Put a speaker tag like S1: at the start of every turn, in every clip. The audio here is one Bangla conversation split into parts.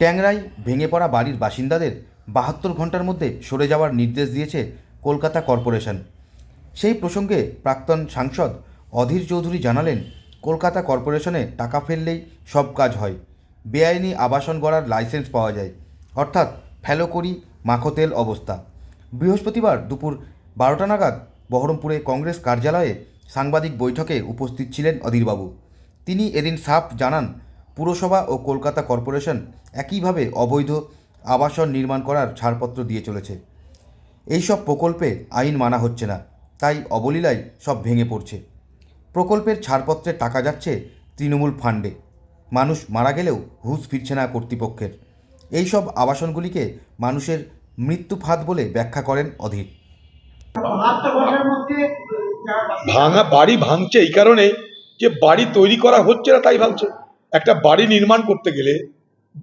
S1: ট্যাংরায় ভেঙে পড়া বাড়ির বাসিন্দাদের বাহাত্তর ঘণ্টার মধ্যে সরে যাওয়ার নির্দেশ দিয়েছে কলকাতা কর্পোরেশন। সেই প্রসঙ্গে প্রাক্তন সাংসদ অধীর চৌধুরী জানালেন, কলকাতা কর্পোরেশনে টাকা ফেললেই সব কাজ হয়, বেআইনি আবাসন গড়ার লাইসেন্স পাওয়া যায়, অর্থাৎ ফেলোকরি, মাখোতেল অবস্থা। বৃহস্পতিবার দুপুর বারোটা নাগাদ বহরমপুরে কংগ্রেস কার্যালয়ে সাংবাদিক বৈঠকে উপস্থিত ছিলেন অধীরবাবু। তিনি এদিন সাফ জানান পুরসভা ও কলকাতা কর্পোরেশন একইভাবে অবৈধ আবাসন নির্মাণ করার ছাড়পত্র দিয়ে চলেছে। এইসব প্রকল্পে আইন মানা হচ্ছে না তাই অবলীলায় সব ভেঙে পড়ছে। প্রকল্পের ছাড়পত্রে টাকা যাচ্ছে তৃণমূল ফান্ডে। মানুষ মারা গেলেও হুঁশ ফিরছে না কর্তৃপক্ষের। এইসব আবাসনগুলিকে মানুষের মৃত্যু ফাঁদ বলে ব্যাখ্যা করেন অধীর।
S2: ভাঙা বাড়ি ভাঙছে এই কারণে যে বাড়ি তৈরি করা হচ্ছে না তাই ভাঙছে। একটা বাড়ি নির্মাণ করতে গেলে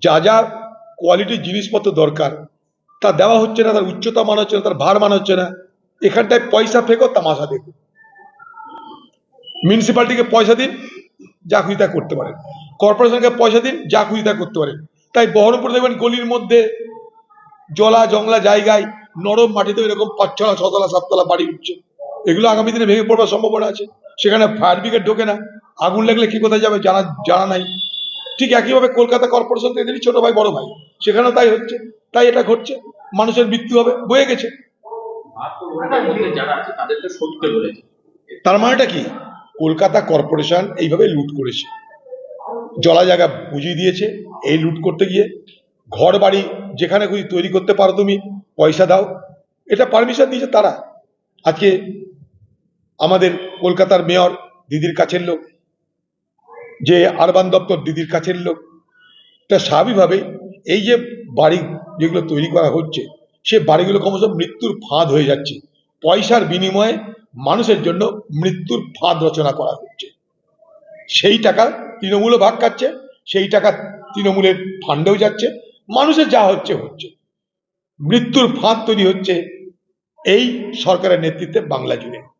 S2: যা যা কোয়ালিটির জিনিসপত্র দরকার, তা দেওয়া হচ্ছে না, তার উচ্চতা মান হচ্ছে না, তার ভার মান হচ্ছে না। এখানটায় পয়সা ফেকো, তামাশা দেখো। মিউনিসিপ্যালিটিকে পয়সা দিন, যা খুশি তা করতে পারেন। কর্পোরেশনকে পয়সা দিন, যা খুশি তা করতে পারেন। তাই বহরমপুর দেখবেন গলির মধ্যে, জলা জংলা জায়গায়, নরম মাটিতে এরকম পাঁচতলা, ছতলা, সাততলা বাড়ি উঠছে। এগুলো আগামী দিনে ভেঙে পড়বার সম্ভাবনা আছে। সেখানে ফায়ার ব্রিগেড ঢোকে না। আগুন লাগলে কি কোথায় যাবে জানা জানা নাই। ঠিক একইভাবে কলকাতা কর্পোরেশন তো এদেরই ছোট ভাই, বড় ভাই। সেখানেও তাই হচ্ছে, তাই এটা ঘটছে। মানুষের মৃত্যু হবে, বয়ে গেছে। তার মানেটা কি? কলকাতা কর্পোরেশন এইভাবে লুট করেছে। জলা জায়গা বুঝিয়ে দিয়েছে এই লুট করতে গিয়ে। ঘর বাড়ি যেখানে খুশি তৈরি করতে পারো তুমি, পয়সা দাও। এটা পারমিশন দিয়েছে তারা। আজকে আমাদের কলকাতার মেয়র, দিদির কাছের লোক যে আরবান দপ্তর দিদির কাছের লোক, তা স্বাভাবিকভাবে এই যে বাড়ি যেগুলো তৈরি করা হচ্ছে, সে বাড়িগুলো ক্রমশ মৃত্যুর ফাঁদ হয়ে যাচ্ছে। পয়সার বিনিময়ে মানুষের জন্য মৃত্যুর ফাঁদ রচনা করা হচ্ছে। সেই টাকা তৃণমূলও ভাগ খাচ্ছে, সেই টাকা তৃণমূলের ফান্ডেও যাচ্ছে, মানুষের যা হচ্ছে হচ্ছে। মৃত্যুর ফাঁদ তৈরি হচ্ছে এই সরকারের নেতৃত্বে বাংলা জুড়ে।